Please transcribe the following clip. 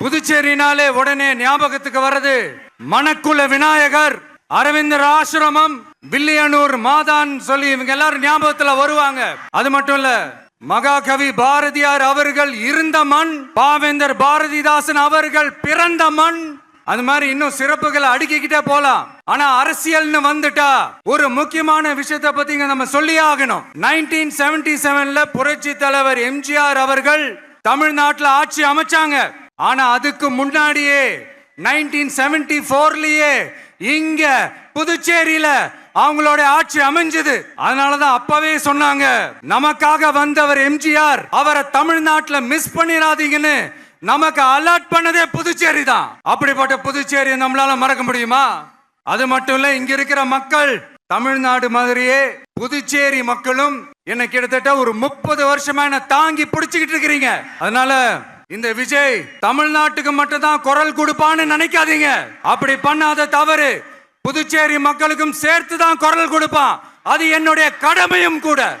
புதுச்சேரினாலே உடனே ஞாபகத்துக்கு வர்றது மணக்குல விநாயகர் அரவிந்தர் ஆசிரமம் வில்லியனூர் மாதான் சொல்லி இவங்க எல்லாரும் ஞாபகத்துல வருவாங்க. அது மட்டும் இல்ல மகாகவி பாரதியார் அவர்கள் இருந்த மண் பாவேந்தர் பாரதிதாசன் அவர்கள் பிறந்த மண் அது மாதிரி இன்னும் சிறப்புகளை அடுக்கிக்கிட்டே போலாம். ஆனா அரசியல்னு வந்துட்டா ஒரு முக்கியமான விஷயத்த பத்தி நம்ம சொல்லி ஆகணும். நைன்டீன் செவன்டி செவன்ல புரட்சி தலைவர் எம்ஜிஆர் அவர்கள் தமிழ்நாட்டுல ஆட்சி அமைச்சாங்க. ஆனா அதுக்கு முன்னாடியே நைன்டீன் செவன்டி போர்லயே இங்க புதுச்சேரியில அவங்களோட ஆட்சி அமைஞ்சது. அதனாலதான் அப்பவே சொன்னாங்க நமக்காக வந்தவர் எம்ஜிஆர். அவரை தமிழ்நாட்டுல மிஸ் பண்ணிடாதீங்கன்னு நமக்கு அலர்ட் பண்ணதே புதுச்சேரி தான் அப்படிப்பட்ட புதுச்சேரி நம்மளால மறக்க முடியுமா? அது மட்டும் இல்ல இங்க இருக்கிற மக்கள் தமிழ்நாடு மாதிரியே புதுச்சேரி மக்களும் என்ன கிட்டத்தட்ட ஒரு முப்பது வருஷமா என்ன தாங்கி பிடிச்சுக்கிட்டு இருக்கிறீங்க. அதனால இந்த விஜய் தமிழ்நாட்டுக்கு மட்டும் தான் குரல் கொடுப்பான்னு நினைக்காதீங்க. அப்படி பண்ணாத தவறு. புதுச்சேரி மக்களுக்கும் சேர்த்து தான் குரல் கொடுப்பான். அது என்னுடைய கடமையும் கூட.